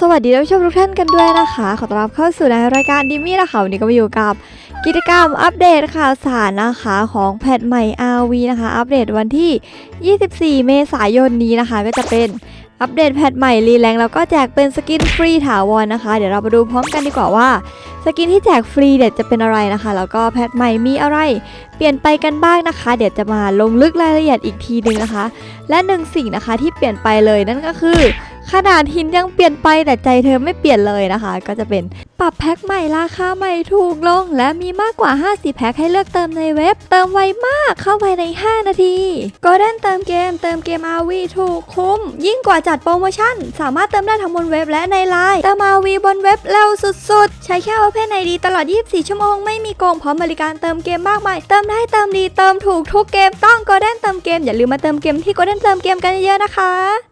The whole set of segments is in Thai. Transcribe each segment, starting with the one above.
สวัสดีท่านผู้ชมทุกท่านกันด้วยนะคะ ขอต้อนรับเข้าสู่ในรายการดิมี่นะคะวันนี้ก็มาอยู่กับกิจกรรมอัปเดตข่าวสารนะคะของแพทใหม่ RV นะคะ อัปเดตวันที่ 24 เมษายนนี้นะคะ ก็จะเป็น อัปเดตแพทใหม่รีแรงแล้วก็แจกเป็นสกินฟรีถาวรนะคะ เดี๋ยวเรามาดูพร้อมกันดีกว่าว่า สกินที่แจกฟรีเด็ดจะเป็นอะไรนะคะ แล้วก็แพทใหม่มีอะไร เปลี่ยนไปกันบ้างนะคะ เดี๋ยวจะมาลงลึกรายละเอียดอีกทีหนึงนะคะ และหนึ่งสิ่งนะคะที่เปลี่ยนไปเลยนั่นก็คือ ขนาดหินยังเปลี่ยนไปแต่ใจเธอไม่เปลี่ยนเลยนะคะ ก็จะเป็นปรับแพ็คใหม่ราคาใหม่ถูกลง และมีมากกว่า 50 แพ็คให้เลือกเติมในเว็บ เติมไวมากเข้าภายใน 5 นาทีก็เด้นเติมเกมเติมเกม RV ถูกคุ้ม ยิ่งกว่าจัดโปรโมชั่น สามารถเติมได้ทั้งบนเว็บและในไลน์เติม RV บนเว็บเร็วสุดๆ ใช้แค่ Open ID ตลอด 24 ชั่วโมงไม่มีโกงพร้อมบริการเติมเกมมากมายเติมได้เติมดีเติมถูกทุกเกมต้องก็เด้นเติมเกมอย่าลืมมาเติมเกมที่ก็เด้นเติมเกมกันเยอะๆนะคะ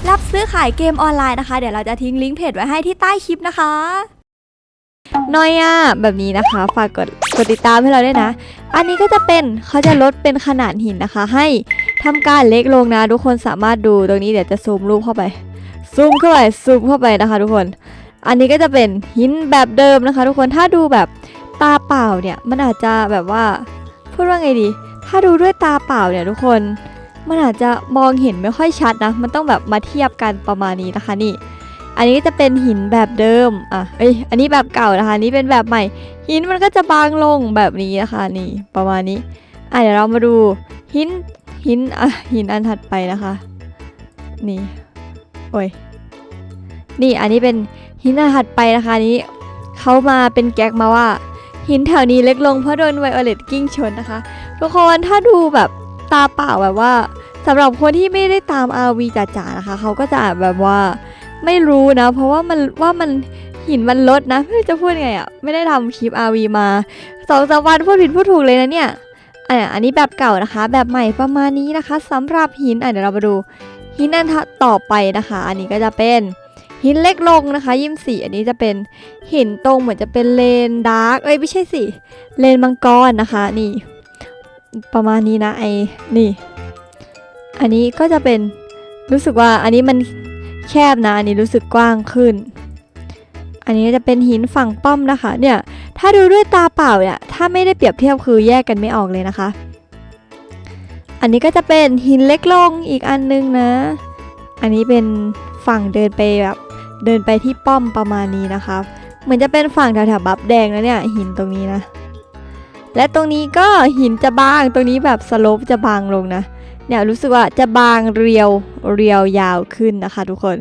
รับซื้อขายเกมออนไลน์นะคะ เดี๋ยวเราจะทิ้งลิงก์เพจไว้ให้ที่ใต้คลิปนะคะน้อยอะแบบนี้นะคะ ฝากกดกดติดตามให้เราด้วยนะ อันนี้ก็จะเป็นเขาจะลดเป็นขนาดหินนะคะ ให้ทำการเล็กลงนะ ทุกคนสามารถดูตรงนี้เดี๋ยวจะซูมรูปเข้าไปซูมเข้าไปซูมเข้าไปนะคะ ทุกคน อันนี้ก็จะเป็นหินแบบเดิมนะคะ ทุกคนถ้าดูแบบตาเปล่าเนี่ยมันอาจจะแบบว่าพูดว่าไงดี ถ้าดูด้วยตาเปล่าเนี่ยทุกคน มันอาจจะมองเห็นไม่ค่อยชัดนะ มันต้องแบบมาเทียบกันประมาณนี้นะคะนี่ อันนี้จะเป็นหินแบบเดิม อะ เอ้ย อันนี้แบบเก่านะคะนนี้เป็นแบบใหม่ หินมันก็จะบางลงแบบนี้นะคะนี่ประมาณนี้ อะเดี๋ยวเรามาดูหินหินอะหินอันถัดไปนะคะ นี่ โอ้ย นี่อันนี้เป็นหินอันถัดไปนะคะนนี้เขามาเป็นแก๊กมาว่า หินแถวนี้เล็กลงเพราะโดนไวโอเลตกิ้งชนนะคะ ทุกคนถ้าดูแบบตาเปล่าแบบว่า สำหรับคนที่ไม่ได้ตาม RV จ๋าๆนะคะ เขาก็จะแบบว่าไม่รู้นะ เพราะว่ามันว่ามันหินมันลดนะไม่รู้จะพูดไงอะ่ะไม่ได้ทำคลิป RV มาสองสามวันพูดผิดพูดถูกเลยนะเนี่ยอะอันนี้แบบเก่านะคะ แบบใหม่ประมาณนี้นะคะสำหรับหินอะเดี๋ยวเรามาดูหินอันต่อไปนะคะ อันนี้ก็จะเป็นหินเล็กลงนะคะ ยิมสีอันนี้จะเป็นหินตรงเหมือนจะเป็นเลนดาร์กเอ้ยไม่ใช่สิเลนมังกรนะคะ นี่ ประมาณนี้นะไอ้นี่ อันนี้ก็จะเป็นรู้สึกว่าอันนี้มันแคบนะ อันนี้รู้สึกกว้างขึ้น อันนี้จะเป็นหินฝั่งป้อมนะคะ เนี่ย ถ้าดูด้วยตาเปล่าเนี่ย ถ้าไม่ได้เปรียบเทียบคือแยกกันไม่ออกเลยนะคะ อันนี้ก็จะเป็นหินเล็กลงอีกอันนึงนะ อันนี้เป็นฝั่งเดินไปแบบเดินไปที่ป้อมประมาณนี้นะคะ เหมือนจะเป็นฝั่งแถวๆบับแดงนะเนี่ยหินตรงนี้นะ และตรงนี้ก็หินจะบาง ตรงนี้แบบสโลปจะบางลงนะ เนี่ยรู้สึกว่าจะบางเรียวเรียวยาวขึ้นนะคะ ทุกคน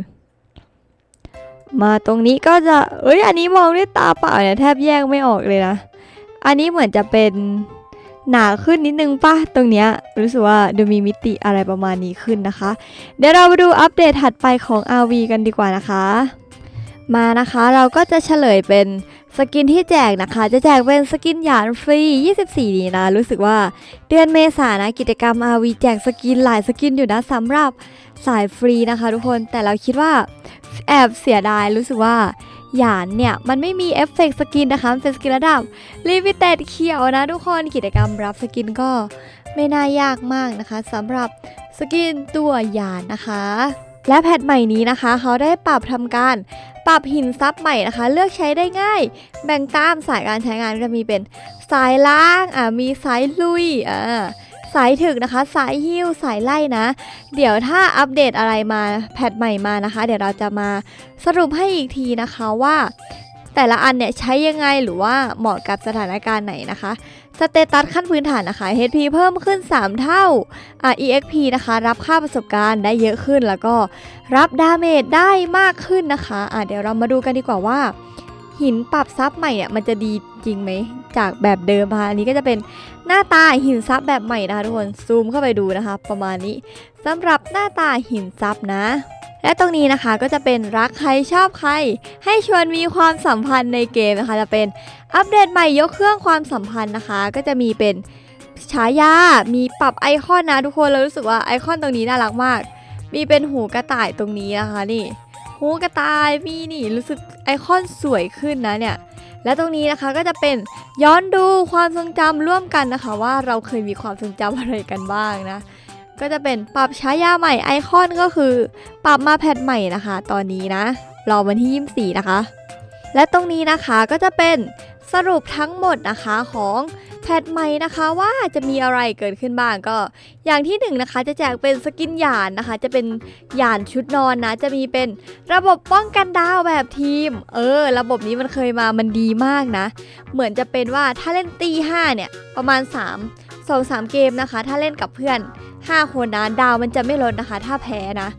มาตรงนี้ก็จะเอ้ยอันนี้มองด้วยตาเปล่าเนี่ยแทบแยกไม่ออกเลยนะ อันนี้เหมือนจะเป็นหนาขึ้นนิดนึงป่ะตรงเนี้ยรู้สึกว่าดูมีมิติอะไรประมาณนี้ขึ้นนะคะ เดี๋ยวเรามาดูอัปเดตถัดไปของ RV กันดีกว่านะคะ มานะคะเราก็จะเฉลยเป็น สกินที่แจกนะคะ จะแจกเป็นสกินหยานฟรี 24 นี้นะ รู้สึกว่าเดือนเมษานะ กิจกรรม RV แจกสกินหลายสกินอยู่นะสำหรับสายฟรีนะคะทุกคนแต่เราคิดว่าแอบเสียดายรู้สึกว่าหยานเนี่ย มันไม่มีเอฟเฟกต์สกินนะคะเป็นสกินระดับลิมิเต็ดเขียวนะทุกคนกิจกรรมรับสกินก็ไม่น่ายากมากนะคะสำหรับสกินตัวหยานนะคะ และแพทใหม่นี้นะคะเขาได้ปรับทำการปรับหินซับใหม่นะคะ เลือกใช้ได้ง่าย แบ่งตามสายการใช้งานก็จะมีเป็นสายล่างอ่ามีสายลุยอ่าสายถึกนะคะ สายฮิ้วสายไล่นะ เดี๋ยวถ้าอัปเดตอะไรมาแพทใหม่มานะคะ เดี๋ยวเราจะมาสรุปให้อีกทีนะคะว่า แต่ละอันเนี่ยใช้ยังไงหรือว่าเหมาะกับสถานการณ์ไหนนะคะ สเตตัสขั้นพื้นฐานนะคะ HP เพิ่มขึ้น 3 เท่าอ่า EXP นะคะ รับค่าประสบการณ์ได้เยอะขึ้นแล้วก็รับดาเมจได้มากขึ้นนะคะอะเดี๋ยวเรามาดูกันดีกว่าว่า หินปรับซับใหม่เนี่ยมันจะดีจริงไหม จากแบบเดิมนะคะอันนี้ก็จะเป็นหน้าตาหินซับแบบใหม่นะคะทุกคนซูมเข้าไปดูนะคะ ประมาณนี้สำหรับหน้าตาหินซับนะ และตรงนี้นะคะก็จะเป็นรักใครชอบใคร ให้ชวนมีความสัมพันธ์ในเกมนะคะจะเป็นอัปเดตใหม่ยกเครื่องความสัมพันธ์นะคะ ก็จะมีเป็นฉายา มีปรับไอคอนนะทุกคนเรารู้สึกว่าไอคอนตรงนี้น่ารักมาก มีเป็นหูกระต่ายตรงนี้นะคะนี่ หูกระต่ายมีนี่รู้สึกไอคอนสวยขึ้นนะเนี่ยและตรงนี้นะคะก็จะเป็นย้อนดูความทรงจำร่วมกันนะคะ ว่าเราเคยมีความทรงจำอะไรกันบ้างนะ ก็จะเป็นปรับฉายาใหม่ไอคอนก็คือ ปรับมาแพทใหม่นะคะ ตอนนี้นะ รอวันที่ 24 นะคะ และตรงนี้นะคะก็จะเป็นสรุปทั้งหมดนะคะของแพทใหม่นะคะว่าจะมีอะไรเกิดขึ้นบ้างก็ อย่างที่หนึ่งนะคะจะแจกเป็นสกินหยานนะคะ จะเป็นหยานชุดนอนนะ จะมีเป็นระบบป้องกันดาวแบบทีม เออ ระบบนี้มันเคยมามันดีมากนะ เหมือนจะเป็นว่าถ้าเล่นตี5เนี่ยประมาณ 3 2 3 เกมนะคะ ถ้าเล่นกับเพื่อน 5 คนนะดาวมันจะไม่ลดนะคะ ถ้าแพ้นะ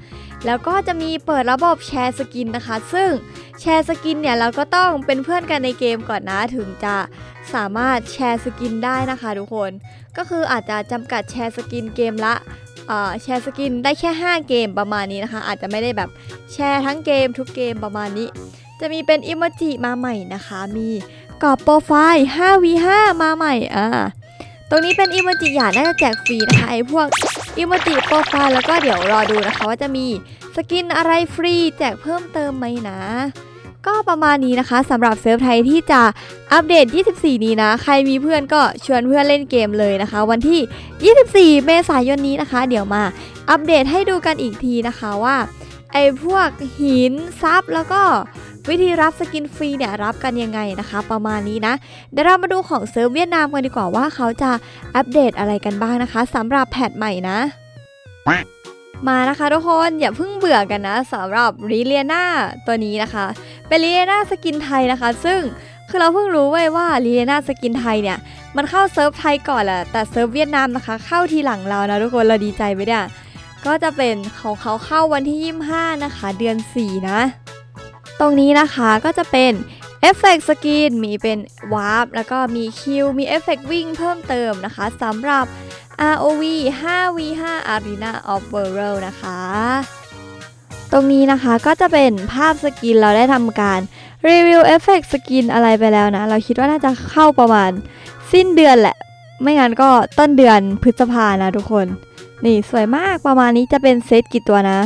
แล้วก็จะมีเปิดระบบแชร์สกินนะคะ ซึ่งแชร์สกินเนี่ยเราก็ต้องเป็นเพื่อนกันในเกมก่อนนะถึงจะสามารถแชร์สกินได้นะคะทุกคน ก็คืออาจจะจำกัดแชร์สกินเกมละแชร์สกินได้แค่ 5 เกมประมาณนี้นะคะ อาจจะไม่ได้แบบแชร์ทั้งเกมทุกเกมประมาณนี้ จะมีเป็นอิโมจิมาใหม่นะคะ มีกรอบโปรไฟล์ 5v5 มาใหม่อ่า ตรงนี้เป็นอิโมจิหยาดน่าจะแจกฟรีนะคะไอ้พวกอิโมจิโปรไฟล์แล้วก็เดี๋ยวรอดูนะคะ ว่าจะมีสกินอะไรฟรีแจกเพิ่มเติมไหมนะ ก็ประมาณนี้นะคะสำหรับเซิร์ฟไทยที่จะอัปเดต 24 นี้นะ ใครมีเพื่อนก็ชวนเพื่อนเล่นเกมเลยนะคะ วันที่ 24 เมษายนนี้นะคะ เดี๋ยวมาอัปเดตให้ดูกันอีกทีนะคะว่าไอ้พวกหินซับแล้วก็ วิธีรับสกินฟรีเนี่ยรับกันยังไงนะคะ ประมาณนี้นะเดี๋ยวเรามาดูของเซิร์ฟเวียดนามกันดีกว่าว่าเขาจะอัปเดตอะไรกันบ้างนะคะสำหรับแพทใหม่นะ มานะคะทุกคนอย่าเพิ่งเบื่อกันนะสำหรับรีเลียนาตัวนี้นะคะ เป็นรีเลียนาสกินไทยนะคะ ซึ่งคือเราเพิ่งรู้ไว้ว่ารีเลียนาสกินไทยเนี่ย มันเข้าเซิร์ฟไทยก่อนแหละแต่เซิร์ฟเวียดนามนะคะ เข้าทีหลังเรานะทุกคนเราดีใจไปเนี่ยก็จะเป็นของเขาเข้าวันที่ 25 นะคะ เดือน 4 นะ ตรงนี้นะคะก็จะเป็นเอฟเฟกต์สกินมีเป็นวาร์ปแล้วก็มีคิวมีเอฟเฟกต์วิ่งเพิ่มเติมนะคะสำหรับ ROV 5v5 Arena of World นะคะ ตรงนี้นะคะก็จะเป็นภาพสกินเราได้ทำการรีวิวเอฟเฟกต์สกินอะไรไปแล้วนะ เราคิดว่าน่าจะเข้าประมาณสิ้นเดือนแหละ ไม่งั้นก็ต้นเดือนพฤษภานะทุกคน นี่สวยมากประมาณนี้จะเป็นเซตกี่ตัวนะ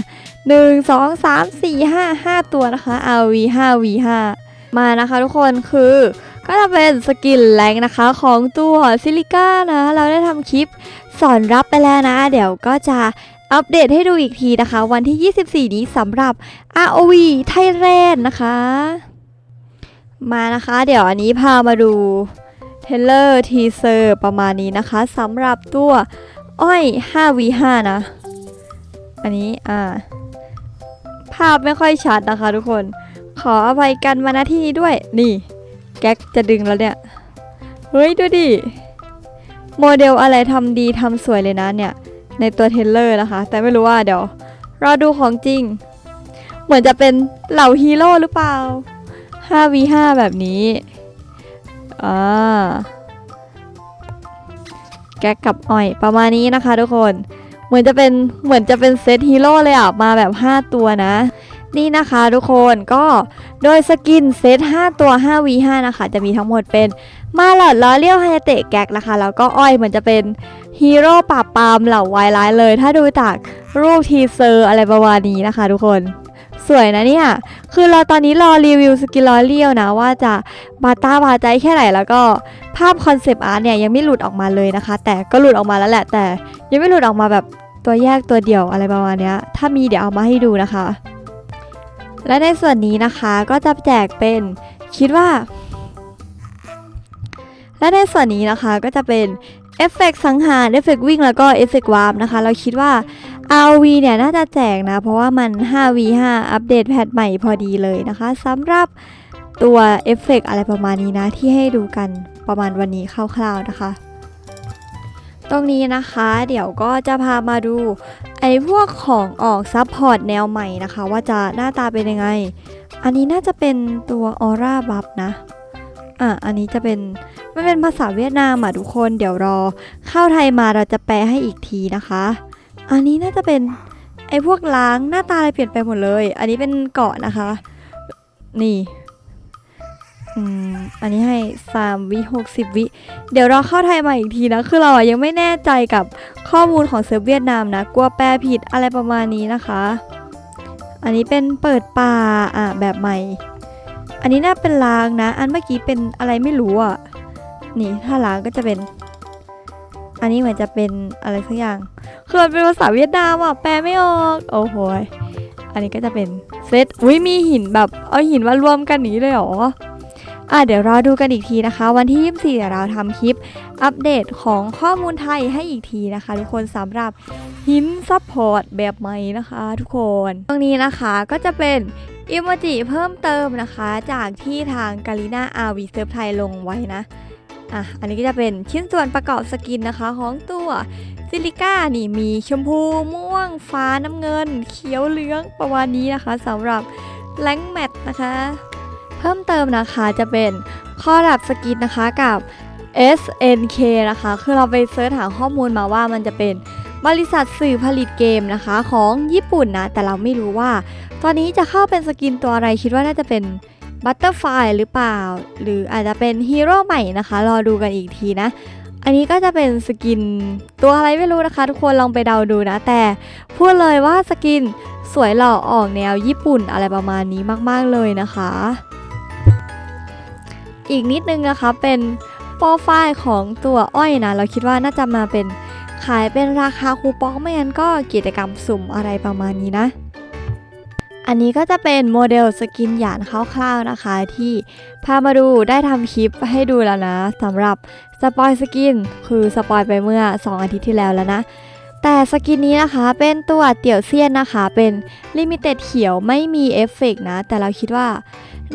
1 2 3 4 5 5 ตัวนะคะ RV 5v 5มานะคะทุกคนคือก็จะเป็นสกินแรงนะคะของตัวซิลิก้านะ เราได้ทำคลิปสอนรับไปแล้วนะ เดี๋ยวก็จะอัปเดตให้ดูอีกทีนะคะ วันที่ 24 นี้สำหรับ ROV Thailand นะคะ มานะคะ เดี๋ยวอันนี้พามาดูเทเลอร์ทีเซอร์ประมาณนี้นะคะสำหรับตัวอ้อย 5v5 นะ อันนี้อ่า ภาพไม่ค่อยชัดนะคะทุกคน ขออภัยกันมาณที่นี้ด้วย นี่ แก๊กจะดึงแล้วเนี่ย เฮ้ยดูดิ โมเดลอะไรทำดีทำสวยเลยนะเนี่ย ในตัวเทเลอร์นะคะ แต่ไม่รู้ว่าเดี๋ยวรอดูของจริง เหมือนจะเป็นเหล่าฮีโร่หรือเปล่า 5v5 แบบนี้ อ่า แก๊กกับอ่อยประมาณนี้นะคะทุกคน เหมือนจะเป็นเหมือนจะเป็นเซตฮีโร่เลยอะมาแบบ 5 ตัวนะ นี่นะคะทุกคนก็โดยสกินเซต 5 ตัว 5v5 นะคะ จะมีทั้งหมดเป็นมาลอดล้อเลี้ยวไฮเตะแก๊กนะคะ แล้วก็อ้อยเหมือนจะเป็นฮีโร่ปราบปรามเหล่าวายร้ายเลย ถ้าดูจากรูปทีเซอร์อะไรประมาณนี้นะคะ ทุกคน สวยนะเนี่ย คือเราตอนนี้รอรีวิวสกินล้อเลี้ยวนะ ว่าจะบาตาบาใจแค่ไหนแล้วก็ภาพคอนเซปต์อาร์ตเนี่ยยังไม่หลุดออกมาเลยนะคะ แต่ก็หลุดออกมาแล้วแหละ แต่ยังไม่หลุดออกมาแบบตัวแยกตัวเดี่ยวอะไรประมาณนี้ถ้ามีเดี๋ยวเอามาให้ดูนะคะ และในส่วนนี้นะคะก็จะแจกเป็นคิดว่า และในส่วนนี้นะคะก็จะเป็นเอฟเฟกต์สังหารเอฟเฟกต์วิ่งแล้วก็เอฟเฟกต์วาร์ปนะคะ เราคิดว่า RV เนี่ยน่าจะแจกนะ เพราะว่ามัน 5v5 อัปเดตแพทใหม่พอดีเลยนะคะสำหรับตัวเอฟเฟกต์อะไรประมาณนี้นะ ที่ให้ดูกันประมาณวันนี้คร่าวๆนะคะ ตรงนี้นะคะเดี๋ยวก็จะพามาดูไอ้พวกของออกซับพอร์ตแนวใหม่นะคะ ว่าจะหน้าตาเป็นยังไง อันนี้น่าจะเป็นตัวออร่าบัฟนะอะอันนี้จะเป็นมันเป็นภาษาเวียดนามอะทุกคน เดี๋ยวรอเข้าไทยมาเราจะแปลให้อีกทีนะคะ อันนี้น่าจะเป็นไอ้พวกล้างหน้าตาอะไรเปลี่ยนไปหมดเลย อันนี้เป็นเกาะนะคะ นี่อันนี้ให้สามวิหกสิบวิ เดี๋ยวเราเข้าไทยมาอีกทีนะ คือเราอะยังไม่แน่ใจกับข้อมูลของเซิร์ฟเวียดนามนะ กลัวแปลผิดอะไรประมาณนี้นะคะ อันนี้เป็นเปิดป่าอะแบบใหม่ อันนี้น่าเป็นล้างนะ อันเมื่อกี้เป็นอะไรไม่รู้อะ นี่ถ้าล้างก็จะเป็น อันนี้เหมือนจะเป็นอะไรสักอย่าง คือมันเป็นภาษาเวียดนามอะ แปลไม่ออก โอ้โห อันนี้ก็จะเป็นเซต อุ้ยมีหินแบบ เอาหินมารวมกันนี้เลยเหรอ อะเดี๋ยวรอดูกันอีกทีนะคะ วันที่ 24 เดี๋ยวเราทำคลิปอัปเดตของข้อมูลไทยให้อีกทีนะคะ ทุกคนสำหรับหินซัพพอร์ตแบบใหม่นะคะทุกคน ตรงนี้นะคะก็จะเป็นอิโมจิเพิ่มเติมนะคะ จากที่ทางกาลิน่าอาวีเซิร์ฟไทยลงไว้นะ อะ อันนี้ก็จะเป็นชิ้นส่วนประกอบสกินนะคะของตัวซิลิก้านี่มีชมพูม่วง ฟ้าน้ำเงิน เขียวเหลืองประมาณนี้นะคะสำหรับแลงแมทนะคะ เพิ่มเติมนะคะจะเป็นข้อดับสกินนะคะกับ SNK นะคะ คือเราไปเสิร์ชหาข้อมูลมาว่ามันจะเป็นบริษัทสื่อผลิตเกมนะคะของญี่ปุ่นนะ แต่เราไม่รู้ว่า ตอนนี้จะเข้าเป็นสกินตัวอะไรคิดว่าน่าจะเป็น บัตเตอร์ไฟหรือเปล่า หรืออาจจะเป็นฮีโร่ใหม่นะคะ รอดูกันอีกทีนะ อันนี้ก็จะเป็นสกินตัวอะไรไม่รู้นะคะ ทุกคนลองไปเดาดูนะ แต่พูดเลยว่าสกินสวยหล่อออกแนวญี่ปุ่นอะไรประมาณนี้มาก ๆ เลยนะคะ อีกนิดนึงนะคะเป็นโปรไฟล์ของตัวอ้อยนะ เราคิดว่าน่าจะมาเป็นขายเป็นราคาคูปองไม่งั้นก็กิจกรรมสุ่มอะไรประมาณนี้นะ อันนี้ก็จะเป็นโมเดลสกินหยานคร่าวๆนะคะ ที่พามาดูได้ทำคลิปให้ดูแล้วนะสำหรับสปอยสกินคือสปอยไปเมื่อ 2 อาทิตย์ที่แล้วแล้วนะ แต่สกินนี้นะคะเป็นตัวเตี่ยวเซียนนะคะ เป็นลิมิเต็ดเขียวไม่มีเอฟเฟกต์นะ แต่เราคิดว่า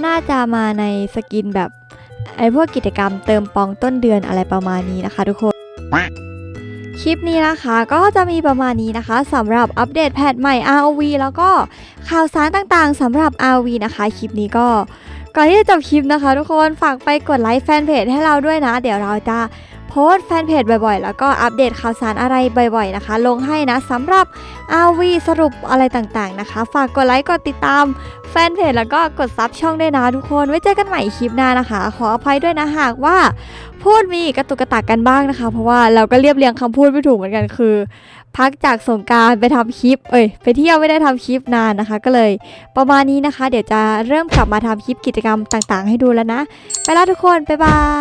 น่าจะมาในสกินแบบไอพวกกิจกรรมเติมปองต้นเดือนอะไรประมาณนี้นะคะทุกคน คลิปนี้นะคะก็จะมีประมาณนี้นะคะสำหรับอัปเดตแพทใหม่ ROV แล้วก็ข่าวสารต่างๆสำหรับ ROV นะคะคลิปนี้ก็ก่อนที่จะจบคลิปนะคะ ทุกคนฝากไปกดไลค์แฟนเพจให้เราด้วยนะ เดี๋ยวเราจะ โพสต์แฟนเพจบ่อยๆ แล้วก็อัปเดตข่าวสารอะไรบ่อยๆนะคะ ลงให้นะสำหรับ ROV สรุปอะไรต่างๆนะคะ ฝากกดไลค์กดติดตามแฟนเพจแล้วก็กดซับช่องด้วยนะทุกคน ไว้เจอกันใหม่คลิปหน้านะคะ ขออภัยด้วยนะหากว่า พูดมีกระตุกกระตักกันบ้างนะคะ เพราะว่าเราก็เรียบเรียงคำพูดไม่ถูกเหมือนกันคือ พักจากสงการไปทำคลิป เอ้ยไปเที่ยวไม่ได้ทำคลิปนานนะคะ ก็เลย ประมาณนี้นะคะ เดี๋ยวจะเริ่มกลับมาทำคลิปกิจกรรมต่างๆ ให้ดูแล้วนะ ไปแล้วทุกคนบ๊ายบาย